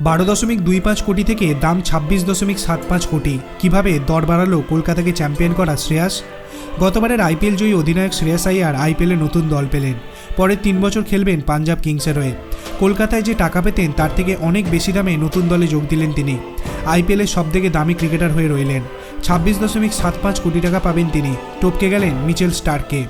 বারো দশমিক দুই পাঁচ কোটি থেকে দাম ছাব্বিশ দশমিক সাত পাঁচ কোটি। কীভাবে দর বাড়ালো কলকাতাকে চ্যাম্পিয়ন করা শ্রেয়াস? গতবারের আইপিএল জয়ী অধিনায়ক শ্রেয়াস আইয়ার আইপিএলে নতুন দল পেলেন। পরের তিন বছর খেলবেন পাঞ্জাব কিংসের হয়ে। কলকাতায় যে টাকা পেতেন, তার থেকে অনেক বেশি দামে নতুন দলে যোগ দিলেন তিনি। আইপিএলের সবথেকে দামি ক্রিকেটার হয়ে রইলেন। ছাব্বিশ দশমিক সাত পাঁচ কোটি টাকা পাবেন তিনি। টপকে গেলেন মিচেল স্টারকে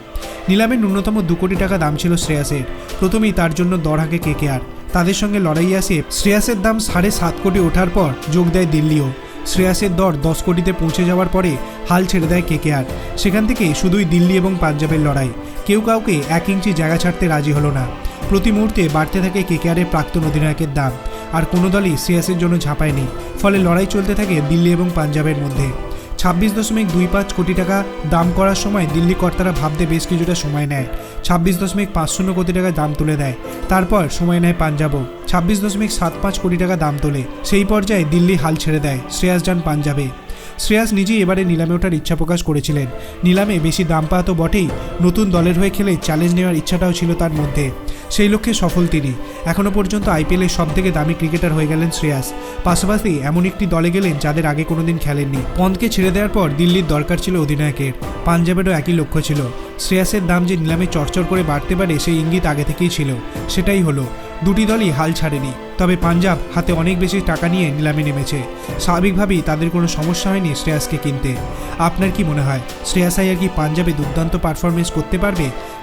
নিলামের ন্যূনতম দু কোটি টাকা দাম ছিল শ্রেয়াসের। প্রথমেই তার জন্য দর হাঁকে কেকেআর তাদের সঙ্গে লড়াই আসে শ্রেয়াসের দাম সাড়ে সাত কোটি ওঠার পর যোগ দেয় দিল্লিও। শ্রেয়াসের দর দশ কোটিতে পৌঁছে যাওয়ার পরে হাল ছেড়ে দেয় কে কেকেআর। সেখান থেকে শুধুই দিল্লি এবং পাঞ্জাবের লড়াই। কেউ কাউকে এক ইঞ্চি জায়গা ছাড়তে রাজি হলো না। প্রতি মুহূর্তে বাড়তে থাকে কেকেআরের প্রাক্তন অধিনায়কের দাম। আর কোনো দলই শ্রেয়াসের জন্য ঝাঁপায়নি। ফলে লড়াই চলতে থাকে দিল্লি এবং পাঞ্জাবের মধ্যে। ছাব্বিশ দশমিক দুই পাঁচ কোটি টাকা দাম করার সময় দিল্লি কর্তারা ভাবতে বেশ কিছুটা সময় নেয়। ছাব্বিশ দশমিক পাঁচ শূন্য কোটি টাকা দাম তুলে দেয়। তারপর সময় নেয় পাঞ্জাবও। ছাব্বিশ দশমিক সাত পাঁচ কোটি টাকা দাম তোলে। সেই পর্যায়ে দিল্লি হাল ছেড়ে দেয় শ্রেয়াস যান পাঞ্জাবে। শ্রেয়াস নিজেই এবারে নিলামে ওঠার ইচ্ছা প্রকাশ করেছিলেন। নিলামে বেশি দাম পাওয়া তো বটেই, নতুন দলের হয়ে খেলে চ্যালেঞ্জ নেওয়ার ইচ্ছাটাও ছিল তার মধ্যে। সেই লক্ষ্যে সফল তিনি। এখনও পর্যন্ত আইপিএলের সব থেকে দামি ক্রিকেটার হয়ে গেলেন শ্রেয়াস। পাশাপাশি এমন একটি দলে গেলেন যাদের আগে কোনোদিন খেলেননি। পন্তকে ছেড়ে দেওয়ার পর দিল্লির দরকার ছিল অধিনায়কের। পাঞ্জাবেরও একই লক্ষ্য ছিল। শ্রেয়াসের দাম যে নিলামে চরচর করে বাড়তে পারে সেই ইঙ্গিত আগে থেকেই ছিল। সেটাই হলো, দুটি দলই হাল ছাড়েনি। তবে পাঞ্জাব হাতে অনেক বেশি টাকা নিয়ে নিলামে নেমেছে। স্বাভাবিকভাবেই তাদের কোনো সমস্যা হয়নি শ্রেয়াসকে কিনতে। আপনার কি মনে হয়, শ্রেয়াস আইয়ার কি পাঞ্জাবে দুর্দান্ত পারফরমেন্স করতে পারবে?